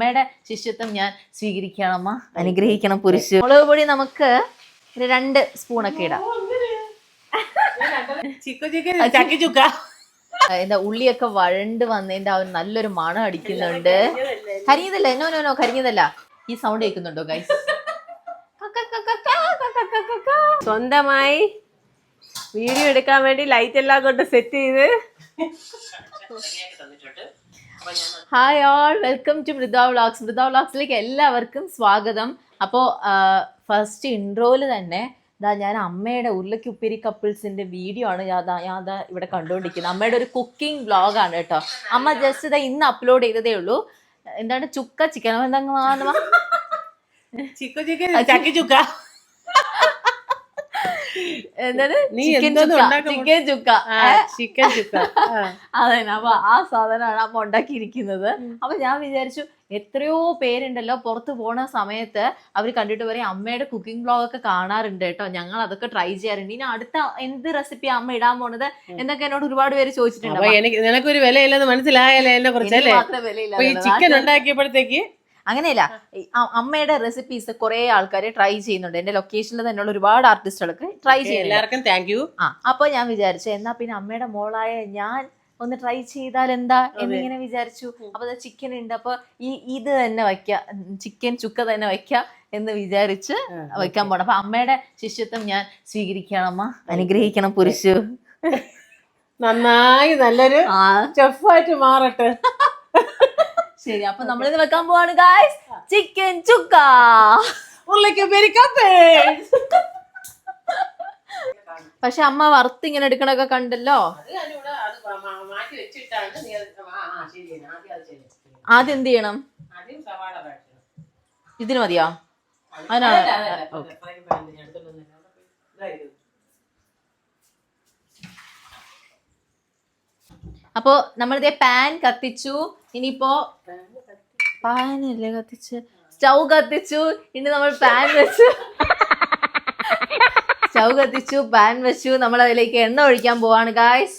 അമ്മയുടെ ശിഷ്യത്വം ഞാൻ സ്വീകരിക്കണം അമ്മ അനുഗ്രഹിക്കണം പുരുഷ മുളക് പൊടി നമുക്ക് രണ്ട് സ്പൂണൊക്കെ ഇടാം. ചിക്കു ചിക്കൻ ചക്കി ചുക്ക. ആ, എന്താ ഉള്ളിയൊക്കെ വഴണ്ട് വന്നതിന്റെ ആ ഒരു നല്ലൊരു മണം അടിക്കുന്നുണ്ട്. കരിഞ്ഞതല്ല? എന്നോ നോ നോ കരിഞ്ഞതല്ല. ഈ സൗണ്ട് കേൾക്കുന്നുണ്ടോ ഗൈസ് സ്വന്തമായി വീഡിയോ എടുക്കാൻ വേണ്ടി ലൈറ്റ് എല്ലാം കൊണ്ട് സെറ്റ് ചെയ്ത് hi all welcome to Mridha vlogs Mridha വ്ളോഗ്സിലേക്ക് എല്ലാവർക്കും സ്വാഗതം. അപ്പോൾ ഫസ്റ്റ് ഇൻട്രോയിൽ തന്നെ ഇതാ ഞാൻ അമ്മയുടെ ഉരുളക്കുപ്പേരി കപ്പിൾസിന്റെ വീഡിയോ ആണ് ഞാൻ ഞാൻ അതാ ഇവിടെ കണ്ടുകൊണ്ടിരിക്കുന്നത്. അമ്മയുടെ ഒരു കുക്കിംഗ് വ്ളോഗാണ് കേട്ടോ. അമ്മ ജസ്റ്റ് ഇതാ ഇന്ന് അപ്ലോഡ് ചെയ്തതേ ഉള്ളൂ. എന്താണ് ചുക്ക ചിക്കൻ എന്താ ചിക്ക ചിക്കൻ ചക്കി ചുക്ക. എന്താണ്? Chicken chukka. Chicken chukka. Chicken chukka. അപ്പൊ ആ സാധനമാണ് അപ്പൊ ഉണ്ടാക്കിയിരിക്കുന്നത്. അപ്പൊ ഞാൻ വിചാരിച്ചു എത്രയോ പേരുണ്ടല്ലോ പുറത്ത് പോണ സമയത്ത് അവർ കണ്ടിട്ട് പറയും അമ്മയുടെ കുക്കിംഗ് ബ്ലോഗ് ഒക്കെ കാണാറുണ്ട് കേട്ടോ. ഞങ്ങൾ അതൊക്കെ ട്രൈ ചെയ്യാറുണ്ട്. ഇനി അടുത്ത എന്ത് റെസിപ്പി അമ്മ ഇടാൻ പോണത് എന്നൊക്കെ എന്നോട് ഒരുപാട് പേര് ചോദിച്ചിട്ടുണ്ട്. നിനക്കൊരു വിലയില്ലെന്ന് മനസ്സിലായാലേ എന്നെ കുറിച്ച് എനിക്ക് അല്ലേ? മാത്രമേ വിലയില്ല അപ്പൊ ഈ ചിക്കൻ ഉണ്ടാക്കിയപ്പോഴത്തേക്ക് അങ്ങനെയല്ല അമ്മയുടെ റെസിപ്പീസ് കുറെ ആൾക്കാർ ട്രൈ ചെയ്യുന്നുണ്ട്. എന്റെ ലൊക്കേഷനിൽ തന്നെയുള്ള ഒരുപാട് ആർട്ടിസ്റ്റുകൾക്ക് ട്രൈ ചെയ്യുന്നു എല്ലാവർക്കും താങ്ക് യു ആ അപ്പൊ ഞാൻ വിചാരിച്ചു എന്നാ പിന്നെ അമ്മയുടെ മോളായ ഞാൻ ഒന്ന് ട്രൈ ചെയ്താൽ എന്താ എന്നിങ്ങനെ വിചാരിച്ചു. അപ്പൊ ചിക്കൻ ഉണ്ട്. അപ്പൊ ഈ ഇത് തന്നെ വയ്ക്ക ചിക്കൻ ചുക്ക തന്നെ വയ്ക്ക എന്ന് വിചാരിച്ച് വയ്ക്കാൻ പോണം. അപ്പൊ അമ്മയുടെ ശിഷ്യത്വം ഞാൻ സ്വീകരിക്കണം അമ്മ. അനുഗ്രഹിക്കണം പുരുഷു. നന്നായി നല്ലൊരു ചെഫായിട്ട് മാറട്ടെ. ശരി അപ്പൊ നമ്മളിത് വെക്കാൻ പോവാണ് ഗായ്സ് ചിക്കൻ ചുക്ക. ഉള്ളിക്ക് പെരിക്കപ്പേ പക്ഷെ അമ്മ വറുത്ത് ഇങ്ങനെ എടുക്കണൊക്കെ കണ്ടല്ലോ. ആദ്യം എന്ത് ചെയ്യണം. ഇതിന് മതിയോ? അതിനാണ്. അപ്പോ നമ്മളിതേ പാൻ കത്തിച്ചു. ഇനിയിപ്പോ പാനല്ലേ കത്തിച്ച്? സ്റ്റൗ കത്തിച്ചു. ഇനി നമ്മൾ പാൻ വെച്ചു സ്റ്റൗ കത്തിച്ചു പാൻ വെച്ചു. നമ്മൾ അതിലേക്ക് എണ്ണ ഒഴിക്കാൻ പോവാണ്. ഗായ്സ്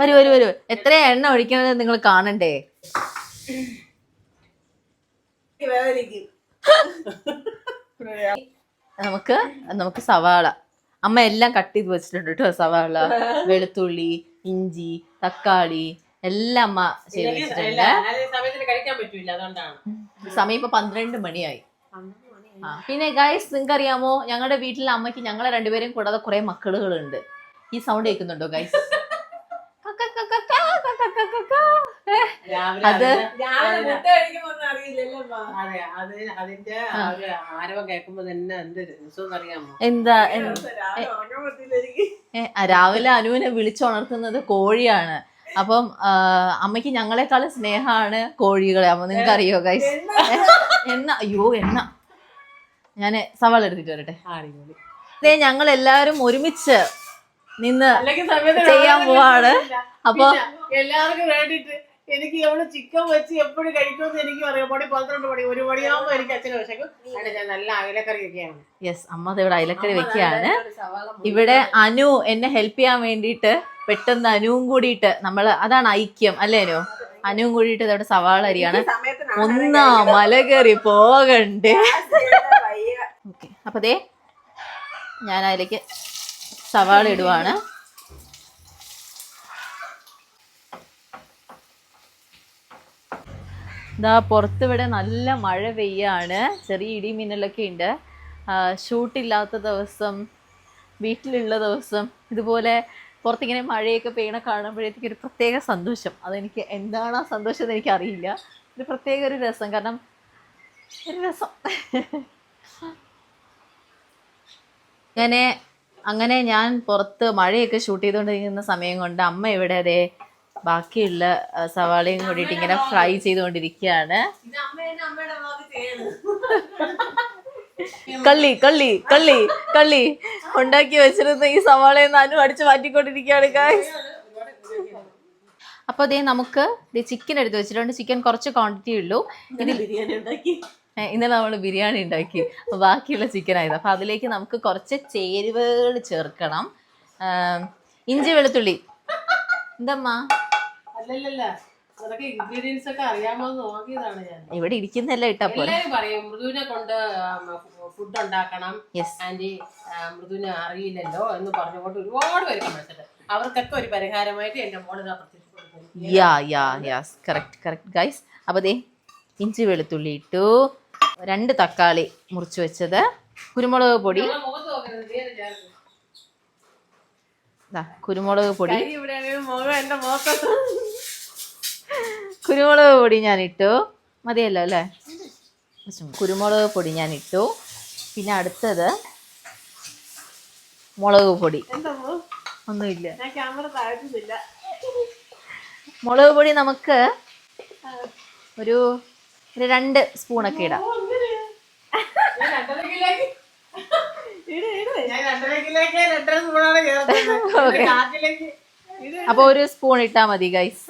വരൂ വരൂ വരൂ. എത്ര എണ്ണ ഒഴിക്കണത് നിങ്ങൾ കാണണ്ടേ? നമുക്ക് നമുക്ക് സവാള. അമ്മ എല്ലാം കട്ട് ചെയ്ത് വെച്ചിട്ടുണ്ട് കേട്ടോ സവാള വെളുത്തുള്ളി ഇഞ്ചി തക്കാളി. എല്ലാം അമ്മ ചെയ്ത് വെച്ചിട്ടുണ്ട് സമയം ഇപ്പൊ പന്ത്രണ്ട് മണിയായി ആ, പിന്നെ ഗൈസ് നിങ്ങൾക്ക് അറിയാമോ ഞങ്ങളുടെ വീട്ടിലെ അമ്മയ്ക്ക് ഞങ്ങളെ രണ്ടുപേരും കൂടാതെ കുറെ മക്കളുകളുണ്ട് ഈ സൗണ്ട് കേൾക്കുന്നുണ്ടോ ഗൈസ് അത് എന്ത് രാവിലെ അനുവിനെ വിളിച്ചുണർത്തുന്നത് കോഴിയാണ് അപ്പം അമ്മയ്ക്ക് ഞങ്ങളെക്കാളും സ്നേഹമാണ് കോഴികളെ. അമ്മ നിങ്ങൾക്ക് അറിയോ ഗൈസ് എണ്ണ അയ്യോ എണ്ണ. ഞാൻ സവാള എടുത്തിട്ട് വരട്ടെ. അതെ ഇതേ ഞങ്ങൾ എല്ലാവരും ഒരുമിച്ച് നിന്ന് ചെയ്യാൻ പോവാണ്. അപ്പൊ എല്ലാവർക്കും വേണ്ടിട്ട് എനിക്ക് അവൾ ചിക്കൻ വെച്ച് എപ്പോഴും കഴിക്കുമെന്ന് എനിക്ക് അറിയാം. മണി പന്ത്രണ്ട് മണി ഒരു മണിയാകുമ്പോ എനിക്ക് അച്ഛനെ വിശക്കും. ഞാൻ നല്ല അയലക്കറി വെക്കുകയാണ്. യെസ് അമ്മ ഇവിടെ അയലക്കറി വെക്കുകയാണ്. ഇവിടെ അനു എന്നെ ഹെൽപ്പ് ചെയ്യാൻ വേണ്ടിയിട്ട് പെട്ടെന്ന് അനുവും കൂടിയിട്ട് നമ്മൾ അതാണ് ഐക്യം അല്ലേ അനു? അനുവും കൂടിയിട്ട് ഇതവിടെ സവാള അരിയാണ്. ഒന്നാ മലകറി പോകണ്ടേ? ഓക്കെ അപ്പൊ ദേ ഞാൻ അതിലേക്ക് സവാള ഇടുവാണ്. ഇതാ പുറത്തിവിടെ നല്ല മഴ പെയ്യാണ്. ചെറിയ ഇടിമിന്നലൊക്കെ ഉണ്ട്. ഷൂട്ടില്ലാത്ത ദിവസം വീട്ടിലുള്ള ദിവസം ഇതുപോലെ പുറത്തിങ്ങനെ മഴയൊക്കെ പെയ്യണ കാണുമ്പോഴത്തേക്ക് ഒരു പ്രത്യേക സന്തോഷം. അതെനിക്ക് എന്താണ് ആ സന്തോഷം എന്ന് എനിക്കറിയില്ല. ഒരു പ്രത്യേക ഒരു രസം. കാരണം ഒരു രസം. അങ്ങനെ അങ്ങനെ ഞാൻ പുറത്ത് മഴയൊക്കെ ഷൂട്ട് ചെയ്തുകൊണ്ടിരിക്കുന്ന സമയം കൊണ്ട് അമ്മ ഇവിടെ അതെ ബാക്കിയുള്ള സവാളയും കൂടിയിട്ട് ഇങ്ങനെ ഫ്രൈ ചെയ്തുകൊണ്ടിരിക്കുകയാണ്. കള്ളി കള്ളി കള്ളി കള്ളി. ഉണ്ടാക്കി വെച്ചിരുന്ന ഈ സവാളയിൽ നിന്ന് അനു അടിച്ച് മാറ്റിക്കൊണ്ടിരിക്കുകയാണ് guys. അപ്പൊ അതേ നമുക്ക് ചിക്കൻ എടുത്ത് വെച്ചിട്ടുണ്ട്. ചിക്കൻ കുറച്ച് ക്വാണ്ടിറ്റി ഉള്ളൂ. ഇതിൽ ബിരിയാണി ഉണ്ടാക്കി. ഇന്നലെ നമ്മൾ ബിരിയാണി ഉണ്ടാക്കി. ബാക്കിയുള്ള ചിക്കൻ ആയത്. അപ്പൊ അതിലേക്ക് നമുക്ക് കുറച്ച് ചേരുവകൾ ചേർക്കണം. ഇഞ്ചി വെളുത്തുള്ളി. എന്തമ്മാ അല്ലല്ലല്ല. അതൊക്കെ ഇൻഗ്രീഡിയൻസ് ഒക്കെ അറിയാമോ നോക്കിയതാണ് ഞാൻ. ഇവിടെ ഇരിക്കുന്നല്ല ഇട്ടാ പോലെ എല്ലാരും പറയും മൃദുവിനെ കൊണ്ട് ഫുഡ് ഉണ്ടാക്കണം. ആന്റി മൃദുവിനെ അറിയില്ലല്ലോ എന്ന് പറഞ്ഞുകൊണ്ട് ഒരുപാട് പേര് കമഴ്ത്തിട്ട് അവർക്കൊക്കെ ഒരു പരിഹാരമായിട്ട് എന്റെ മോൾ ഇതാ പ്രത്യക്ഷപ്പെടുത്തുന്നു yeah yeah yes correct correct guys അപ്പോൾ ദേ ഇഞ്ചി വെളുത്തുള്ളി ഇട്ടു. രണ്ട് തക്കാളി മുറിച്ച് വെച്ചത്. കുരുമുളക് പൊടി. കുരുമുളക് പൊടി. കുരുമുളക് പൊടി ഞാൻ ഇട്ടു മതിയല്ലോ അല്ലേ? കുരുമുളക് പൊടി ഞാൻ ഇട്ടു പിന്നെ അടുത്തത് മുളക് പൊടി? ഒന്നുമില്ല. ഞാൻ ക്യാമറ താഴ്ത്തുന്നില്ല. മുളക് പൊടി നമുക്ക് ഒരു ഒരു രണ്ട് സ്പൂണൊക്കെ ഇടാം. അപ്പൊ ഒരു സ്പൂൺ ഇട്ടാ മതി ഗൈസ്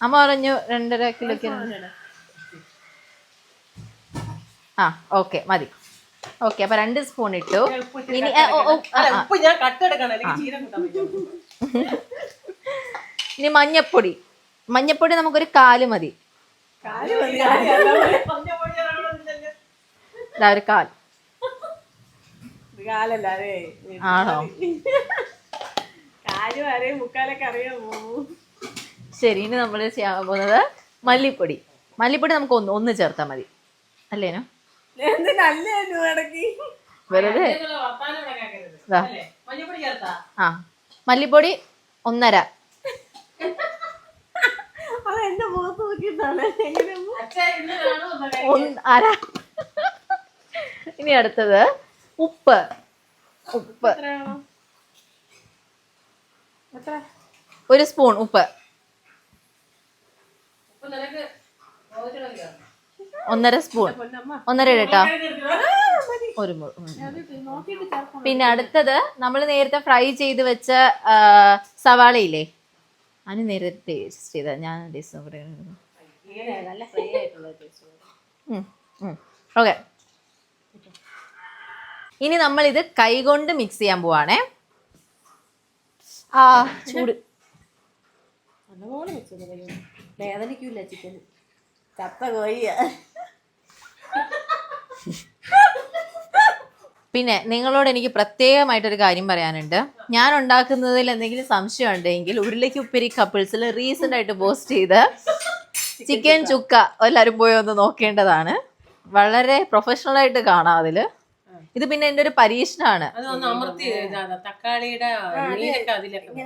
അമ്മ പറഞ്ഞു രണ്ടര കിലോയ്ക്ക് ആ ഓക്കെ മതി. ഓക്കെ അപ്പൊ രണ്ട് സ്പൂൺ ഇട്ടു. ഇനി ഇനി മഞ്ഞപ്പൊടി. മഞ്ഞപ്പൊടി നമുക്കൊരു കാൽ മതി. ഒരു കാൽ. ആണോ? മുക്കാലൊക്കെ അറിയാമോ? ശരി ഇനി നമ്മൾ ചെയ്യാൻ പോകുന്നത് മല്ലിപ്പൊടി. മല്ലിപ്പൊടി നമുക്ക് ഒന്ന് ഒന്ന് ചേർത്താൽ മതി. അല്ലേനോ? വെറുതെ. ആ. മല്ലിപ്പൊടി ഒന്നര. അര. ഇനി അടുത്തത് ഉപ്പ്. ഉപ്പ്. ഒരു സ്പൂൺ ഉപ്പ്. ഒന്നര സ്പൂൺ. ഒന്നര ഇടട്ടോ ഒരു പിന്നെ അടുത്തത് നമ്മൾ നേരത്തെ ഫ്രൈ ചെയ്ത് വെച്ച സവാളയില്ലേ? അതിന് നേരത്തെ ടേസ്റ്റ് ചെയ്ത ഞാൻ ടേസ്റ്റ് ഓക്കെ ഇനി നമ്മൾ ഇത് കൈകൊണ്ട് മിക്സ് ചെയ്യാൻ പോവാണേ. ആ ചൂട്. വേദനിക്കൂല ചിക്കൻ ചത്ത കോഴിയ. പിന്നെ നിങ്ങളോട് എനിക്ക് പ്രത്യേകമായിട്ടൊരു കാര്യം പറയാനുണ്ട്. ഞാൻ ഉണ്ടാക്കുന്നതിൽ എന്തെങ്കിലും സംശയം ഉണ്ടെങ്കിൽ ഉരുളയ്ക്ക് ഉപ്പേരി കപ്പിൾസിൽ റീസെന്റ് ആയിട്ട് പോസ്റ്റ് ചെയ്ത് ചിക്കൻ ചുക്ക എല്ലാവരും പോയി ഒന്ന് നോക്കേണ്ടതാണ്. വളരെ പ്രൊഫഷണൽ ആയിട്ട് കാണാം അതിൽ. ഇത് പിന്നെ എന്റെ ഒരു പരീക്ഷണമാണ് തക്കാളിയുടെ അതിലൊക്കെ.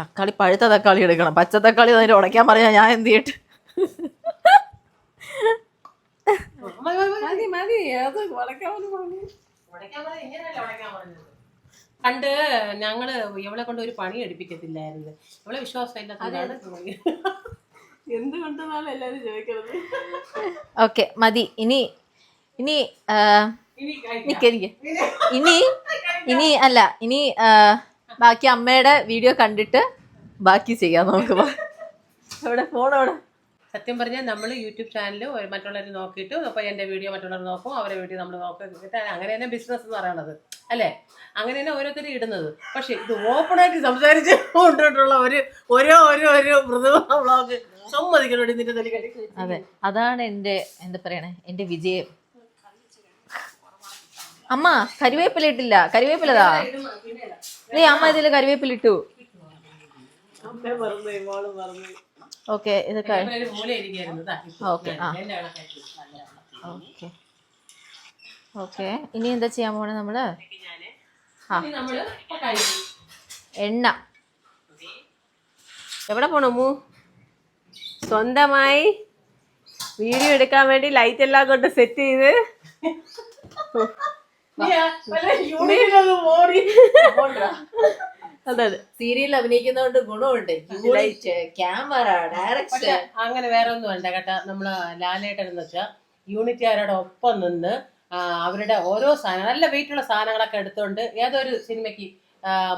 തക്കാളി പഴുത്ത തക്കാളി എടുക്കണം. പച്ച തക്കാളി അതിന് ഉടയ്ക്കാൻ പറഞ്ഞാൽ ഞാൻ എന്ത് ചെയ്യട്ടെ മതി, മതി, അത് ഉടക്കാൻ പോലും പറഞ്ഞു ഉടക്കാൻ പറഞ്ഞ ഇങ്ങനെയല്ല ഉടക്കാൻ പറഞ്ഞത്? പണ്ട് ഞങ്ങൾ ഇവളെ കൊണ്ട് ഒരു പണി എടുപ്പിക്കത്തില്ലായിരുന്നു. ഇവളെ വിശ്വാസമില്ലാത്തതാണ് എന്തുകൊണ്ടെന്നാണ് എല്ലാരും ചോദിക്കുന്നത് ഓക്കെ മതി. ഇനി ഇനി ഇനി. ഇനി ഇനി അല്ല ഇനി ബാക്കി അമ്മയുടെ വീഡിയോ കണ്ടിട്ട് ബാക്കി ചെയ്യാം നമുക്ക് അവിടെ ഫോൺ സത്യം പറഞ്ഞാൽ നമ്മൾ യൂട്യൂബ് ചാനൽ മറ്റുള്ളവർ നോക്കിയിട്ട് അപ്പോൾ എന്റെ വീഡിയോ മറ്റുള്ളവർ നോക്കും അവരെ വീഡിയോ നമ്മൾ നോക്കിയിട്ട് അങ്ങനെ തന്നെ ബിസിനസ് എന്ന് പറയണത് അല്ലേ? അങ്ങനെ തന്നെ ഓരോരുത്തരും ഇടുന്നത്. പക്ഷേ ഇത് ഓപ്പണായിട്ട് സംസാരിച്ച് കൊണ്ടിട്ടുള്ള ഒരു ഓരോ ഓരോ ഓരോ മൃദു വ്ളോഗ് സമ്മതിക്കണം നിന്റെ തലി അതെ അതാണ് എന്റെ എന്താ പറയണേ എന്റെ വിജയം. അമ്മ കരിവേപ്പില ഇട്ടില്ല കരിവേപ്പിലതാ? നീ അമ്മ ഇതിൽ കരിവേപ്പില ഇട്ടു ഓക്കെ ഇത് ഓക്കെ ആ. ഓക്കെ. ഓക്കെ ഇനി എന്താ ചെയ്യാൻ പോണേ നമ്മൾ? ആ. എണ്ണ. എവിടെ പോണു സ്വന്തമായി വീഡിയോ എടുക്കാൻ വേണ്ടി ലൈറ്റ് എല്ലാം കൊണ്ട് സെറ്റ് ചെയ്ത്. അതെ അതെ സീരിയൽ അഭിനയിക്കുന്നതുകൊണ്ട് ഗുണമുണ്ട്. ക്യാമറ ഡയറക്ഷൻ അങ്ങനെ വേറെ ഒന്നും വേണ്ട കേട്ടാ. നമ്മൾ ലാലേട്ടൻ എന്ന് വെച്ചാൽ യൂണിറ്റുകാരുടെ ഒപ്പം നിന്ന് അവരുടെ ഓരോ സാധനം നല്ല വെയിറ്റുള്ള സാധനങ്ങളൊക്കെ എടുത്തുകൊണ്ട് ഏതൊരു സിനിമയ്ക്ക്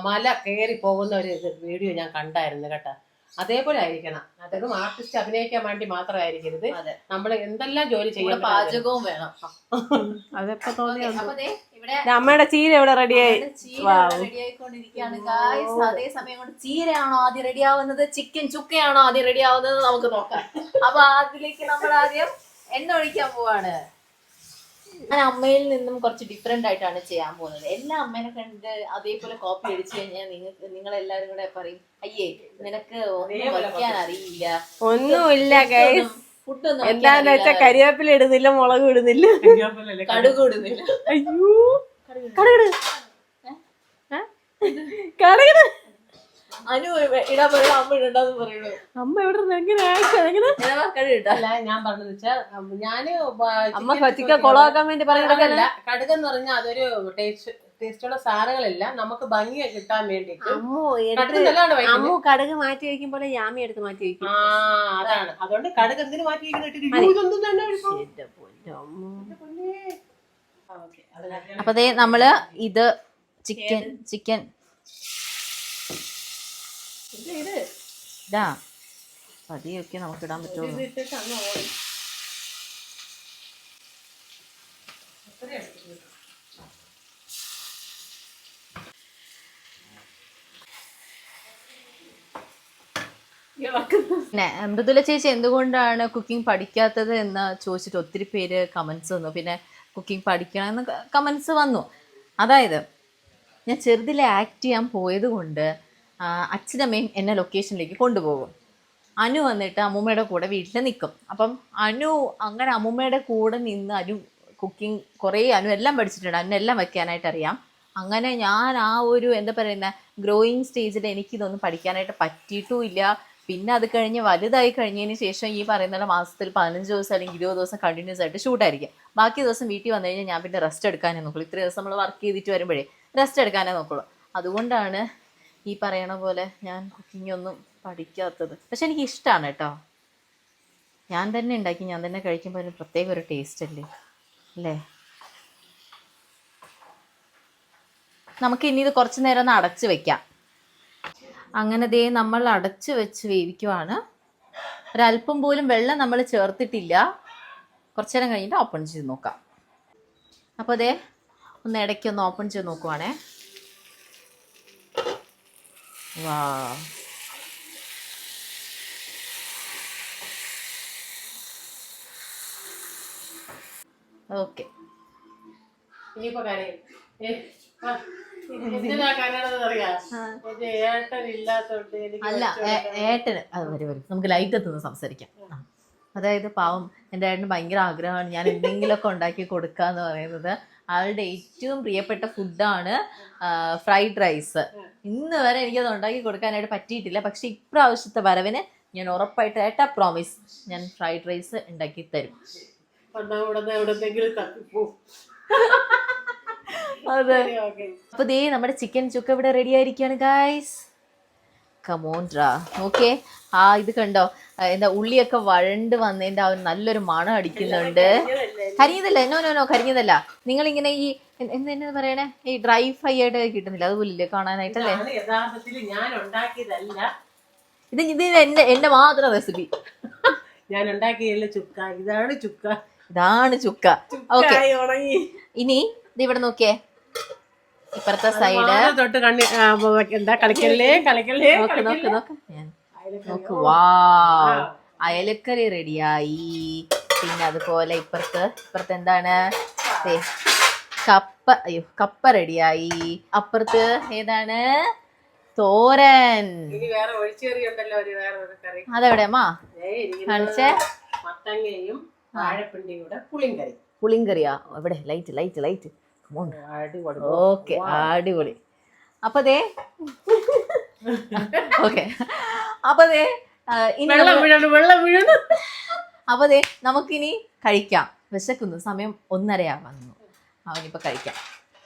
മല കയറി പോകുന്ന ഒരു വീഡിയോ ഞാൻ കണ്ടായിരുന്നു കേട്ടാ. അതേപോലെ ആയിരിക്കണം. അദ്ദേഹം ആർട്ടിസ്റ്റ് അഭിനയിക്കാൻ വേണ്ടി മാത്രമായിരിക്കരുത് നമ്മൾ എന്തെല്ലാം ജോലി ചെയ്യണം പാചകവും വേണം. അതെപ്പോ Okay, അമ്മയുടെ ചീര ഇവിടെ റെഡിയായി അതേ സമയം കൊണ്ട് ചീരയാണോ ആദ്യം റെഡി ആവുന്നത്? ചിക്കൻ ചുക്കയാണോ ആദ്യം റെഡി ആവുന്നത്? നമുക്ക് നോക്കാം. അപ്പൊ അതിലേക്ക് നമ്മൾ ആദ്യം എണ്ണ ഒഴിക്കാൻ പോവാണ്. ഞാൻ അമ്മയിൽ നിന്നും കുറച്ച് ഡിഫറെന്റ് ആയിട്ടാണ് ചെയ്യാൻ പോകുന്നത്. എല്ലാ അമ്മേനെ കണ്ട് അതേപോലെ കോപ്പി അടിച്ചു കഴിഞ്ഞാൽ നിങ്ങൾക്ക് നിങ്ങൾ എല്ലാവരും കൂടെ പറയും അയ്യേ നിനക്ക് ഒന്നും വയ്ക്കാൻ അറിയില്ല. ഒന്നുമില്ല ഫുഡൊന്നും എന്താന്ന് വെച്ചാ കരിവേപ്പില ഇടുന്നില്ല മുളക് ഇടുന്നില്ല. കടുക്. ഇടുന്നില്ല അയ്യോ. കടകട് കടകട് അനു ഇടാൻ പറയുന്നത് അമ്മ ഇടണ്ടെന്ന് പറയുള്ളൂ അമ്മ എങ്ങനെ ഇട്ടാ അല്ല ഞാൻ പറഞ്ഞത് വെച്ചാൽ ഞാൻ അമ്മ കൊളാക്കാൻ വേണ്ടി അതല്ല കടുകെന്ന് പറഞ്ഞാൽ അതൊരു ടേസ്റ്റ് ടേസ്റ്റുള്ള സാധനങ്ങളെല്ലാം നമുക്ക് ഭംഗി കിട്ടാൻ വേണ്ടി അമ്മു അമ്മു കടുക് മാറ്റി വെക്കുമ്പോൾ യാമി എടുത്ത് മാറ്റി വെക്കും ആ അതാണ്. അതുകൊണ്ട് കടുക് എന്തിനു മാറ്റി വെക്കുന്നിട്ട്. അപ്പൊ നമ്മൾ ഇത് ചിക്കൻ ചിക്കൻ. ഇത് പതിയൊക്കെ നമുക്ക് ഇടാൻ പറ്റുള്ളൂ. ഇത് മൃദുല ചേച്ചി എന്തുകൊണ്ടാണ് കുക്കിംഗ് പഠിക്കാത്തത് എന്ന് ചോദിച്ചിട്ട് ഒത്തിരി പേര് കമൻസ് വന്നു. പിന്നെ കുക്കിംഗ് പഠിക്കണം എന്ന് കമൻസ് വന്നു. അതായത് ഞാൻ ചെറുതിലെ ആക്ട് ചെയ്യാൻ പോയത് കൊണ്ട് അച്ഛനമ്മയും എന്നെ ലൊക്കേഷനിലേക്ക് കൊണ്ടുപോകും. അനു വന്നിട്ട് അമ്മൂമ്മയുടെ കൂടെ വീട്ടിൽ നിൽക്കും. അപ്പം അനു അങ്ങനെ അമ്മൂമ്മയുടെ കൂടെ നിന്ന് അനു കുക്കിംഗ് കുറേ അനു എല്ലാം പഠിച്ചിട്ടുണ്ട്. അനു എല്ലാം വെക്കാനായിട്ട് അറിയാം. അങ്ങനെ ഞാൻ ആ ഒരു എന്താ പറയുന്ന ഗ്രോയിങ് സ്റ്റേജിൽ എനിക്കിതൊന്നും പഠിക്കാനായിട്ട് പറ്റിയിട്ടും ഇല്ല. പിന്നെ അത് കഴിഞ്ഞ് വലുതായി കഴിഞ്ഞതിന് ശേഷം ഈ പറയുന്ന മാസത്തിൽ പതിനഞ്ച് ദിവസം അല്ലെങ്കിൽ ഇരുപത് ദിവസം കണ്ടിന്യൂസ് ആയിട്ട് ഷൂട്ടായിരിക്കും ബാക്കി ദിവസം വീട്ടിൽ വന്നു കഴിഞ്ഞാൽ ഞാൻ പിന്നെ റെസ്റ്റ് എടുക്കാനേ നോക്കുള്ളൂ. ഇത്രയും ദിവസം നമ്മൾ വർക്ക് ചെയ്തിട്ട് വരുമ്പോഴേ റെസ്റ്റ് എടുക്കാനേ നോക്കുള്ളൂ. അതുകൊണ്ടാണ് ഈ പറയണ പോലെ ഞാൻ കുക്കിംഗ് ഒന്നും പഠിക്കാത്തത്. പക്ഷെ എനിക്ക് ഇഷ്ടമാണ് കേട്ടോ. ഞാൻ തന്നെ ഉണ്ടാക്കി ഞാൻ തന്നെ കഴിക്കുമ്പോൾ ഒരു പ്രത്യേക ഒരു ടേസ്റ്റ് അല്ലേ? അല്ലേ? നമുക്ക് ഇനി ഇത് കുറച്ച് നേരം ഒന്ന് അടച്ച് വെക്കാം. അങ്ങനെ ദേ നമ്മൾ അടച്ച് വെച്ച് വേവിക്കുവാണ്. ഒരല്പം പോലും വെള്ളം നമ്മൾ ചേർത്തിട്ടില്ല. കുറച്ചു നേരം കഴിഞ്ഞിട്ട് ഓപ്പൺ ചെയ്ത് നോക്കാം. അപ്പോൾ ദേ ഒന്ന് ഇടയ്ക്ക് ഒന്ന് ഓപ്പൺ ചെയ്ത് നോക്കുവാണേ. വാ. ഓക്കെ. ഇനിയിപ്പോ കാര്യം. എന്തിനാ അറിയാം ഏട്ടൻ ഇല്ലാത്തോണ്ട് അല്ല ഏട്ടന്. അത് വരും വരും. നമുക്ക് ലൈറ്റ് എത്തുന്ന സംസാരിക്കാം. അതായത് പാവം എന്റെ ഏട്ടന് ഭയങ്കര ആഗ്രഹമാണ് ഞാൻ എന്തെങ്കിലുമൊക്കെ ഉണ്ടാക്കി കൊടുക്കുക എന്ന് പറയുന്നത്. ആളുടെ ഏറ്റവും പ്രിയപ്പെട്ട ഫുഡാണ് ഫ്രൈഡ് റൈസ് ഇന്ന് വരെ എനിക്കത് ഉണ്ടാക്കി കൊടുക്കാനായിട്ട് പറ്റിയിട്ടില്ല. പക്ഷെ ഇപ്രാവശ്യത്തെ വരവിന് ഞാൻ ഉറപ്പായിട്ട് ഏട്ടാ പ്രോമിസ് ഞാൻ ഫ്രൈഡ് റൈസ് ഉണ്ടാക്കി തരും. തപ്പിപ്പോ അതെ. അപ്പൊ ദേ നമ്മുടെ ചിക്കൻ ചുക്ക ഇവിടെ റെഡി ആയിരിക്കാണ് ഗായ്സ് കമോൺ ഡ്രാ ഓക്കെ ആ ഇത് കണ്ടോ? എന്താ ഉള്ളിയൊക്കെ വഴണ്ട് വന്നതിന്റെ ആ ഒരു നല്ലൊരു മണം അടിക്കുന്നുണ്ട്. കരിഞ്ഞതല്ല? നോ നോ നോ കരിഞ്ഞതല്ല. നിങ്ങൾ ഇങ്ങനെ ഈ എന്ത് പറയണേ? ഈ ഡ്രൈ ഫ്രൈ ആയിട്ട് കിട്ടുന്നില്ല. അതുപോലില്ലേ കാണാനായിട്ടല്ലേ? യഥാർത്ഥത്തിൽ ഞാൻ ഉണ്ടാക്കിയതല്ല ഇത് ഇത് എന്റെ എന്റെ മാത്രം റെസിപ്പി ഞാൻ ഉണ്ടാക്കിയല്ല ചുക്ക. ഇതാണ് ചുക്ക. ഇതാണ് ചുക്ക. ഓക്കെ ഇനി ഇത് ഇവിടെ നോക്കിയേ. ഇപ്പുറത്തെ സൈഡ് വാഴ തൊട്ട് കണ്ണി ആ, എന്താ കളിക്കല്ലേ കളിക്കല്ലേ നോക്ക് നോക്ക് നോക്ക്. ഞാൻ നോക്ക്. വാ അയലക്കറി റെഡിയായി. പിന്നെ അതുപോലെ ഇപ്പുറത്ത് ഇപ്പുറത്ത് എന്താണ്? ദേ, കപ്പ അയ്യോ കപ്പ റെഡിയായി. അപ്പുറത്ത് ഏതാണ്? തോരൻ. ഇനി വേറെ ഒഴിച്ചുകറി ഉണ്ടല്ലോ ഒരു വേറെ ഒരു കറി. അതെവിടെ അമ്മ ദേ ഇരിക്കുന്നത് കാണിച്ചേ. മത്തങ്ങയും വാഴപ്പിണ്ടിയും കൂടെ പുളിങ്കറി. പുളിങ്കറിയാ. എവിടെ ലൈറ്റ് ലൈറ്റ് ലൈറ്റ് അടിപൊളി ഓക്കെ അടിപൊളി. അപ്പൊ ദേ. ഓക്കെ. അപ്പൊ ദേ അപ്പൊ ദേ നമുക്കിനി കഴിക്കാം. വിശക്കുന്നു. സമയം ഒന്നരയാ വന്നു അവനിപ്പോ കഴിക്കാം.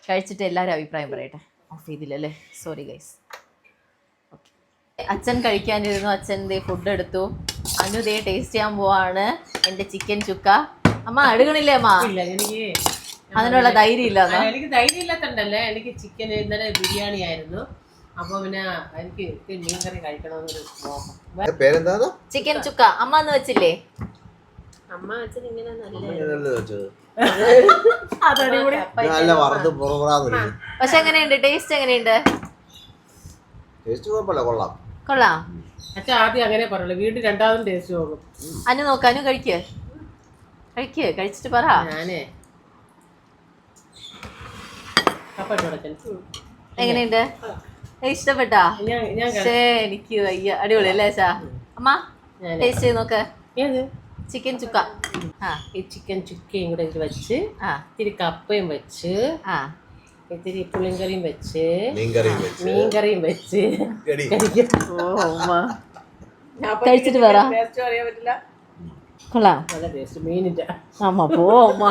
കഴിച്ചിട്ട് എല്ലാവരും അഭിപ്രായം പറയട്ടെ. ഓഫ് ചെയ്തില്ലല്ലേ? സോറി ഗൈസ് അച്ഛൻ കഴിക്കാനിരുന്നു. അച്ഛൻ ദേ ഫുഡ് എടുത്തു. അനു ദേ ടേസ്റ്റ് ചെയ്യാൻ പോവാണ്. എന്റെ ചിക്കൻ ചുക്ക. അമ്മ അടുക്കണില്ലേ അമ്മ? അതിനുള്ള ധൈര്യം ഇല്ല എനിക്ക് ധൈര്യം ഇല്ലാത്തണ്ടല്ലേ എനിക്ക് ചിക്കൻ ഇന്നലെ ബിരിയാണി ആയിരുന്നു. അപ്പൊ പിന്നെ എനിക്ക് മീൻകറി കഴിക്കണമെന്നൊരു മോഹം. ചിക്കൻ ചുക്ക. അമ്മ എന്ന് വെച്ചില്ലേ അമ്മ ഇങ്ങനെ വെച്ചത്. പക്ഷെ എങ്ങനെയുണ്ട്? ടേസ്റ്റ് എങ്ങനെയുണ്ട്? ടേസ്റ്റ് കുഴപ്പമില്ല കൊള്ളാം. കൊള്ളാം? അച്ഛാ ആദ്യം അങ്ങനെ പറയുള്ളൂ വീണ്ടും രണ്ടാമതും ടേസ്റ്റ് അനു നോക്കാനും കഴിക്കേ. കഴിക്ക് കഴിച്ചിട്ട് പറ. ഞാനേ എങ്ങനെയുണ്ട്? ഇഷ്ടപ്പെട്ടാ? ഞാൻ ഞാൻ പക്ഷേ എനിക്ക് വയ്യ. അടിപൊളി അല്ലേ ചാ അമ്മ ഞാൻ ടേസ്റ്റ് ചെയ്ത് നോക്ക്. ചിക്കൻ ചുക്ക. ആ. ഈ ചിക്കൻ ചുക്കയും കൂടെ ഇതിൽ വെച്ച് ആ. ഇത്തിരി കപ്പയും വെച്ച് ആ. ഇത്തിരി പുളിങ്കറിയും വെച്ച് മീൻകറിയും വെച്ച്. കഴിച്ചിട്ട് പറ. ടേസ്റ്റ് അറിയാൻ പറ്റില്ല. കൊള്ളാം. നല്ല ടേസ്റ്റ് മീനിന്റെ. ആമ്മ പോ അമ്മ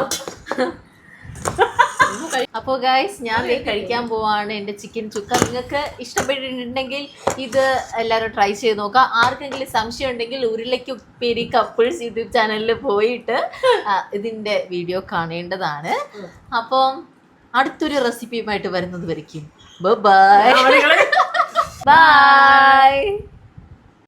അപ്പോ ഗൈസ് ഞാൻ ദേ കഴിക്കാൻ പോവാണ് എന്റെ ചിക്കൻ ചുക്ക നിങ്ങൾക്ക് ഇഷ്ടപ്പെട്ടിട്ടുണ്ടെങ്കിൽ ഇത് എല്ലാവരും ട്രൈ ചെയ്ത് നോക്കാം ആർക്കെങ്കിലും സംശയം ഉണ്ടെങ്കിൽ ഉരുളയ്ക്കുപ്പേരി കപ്പിൾസ് യൂട്യൂബ് ചാനലിൽ പോയിട്ട് ഇതിന്റെ ഇതിന്റെ വീഡിയോ കാണേണ്ടതാണ്. അപ്പം അടുത്തൊരു റെസിപ്പിയുമായിട്ട് വരുന്നത് വരയ്ക്കും. Bye bye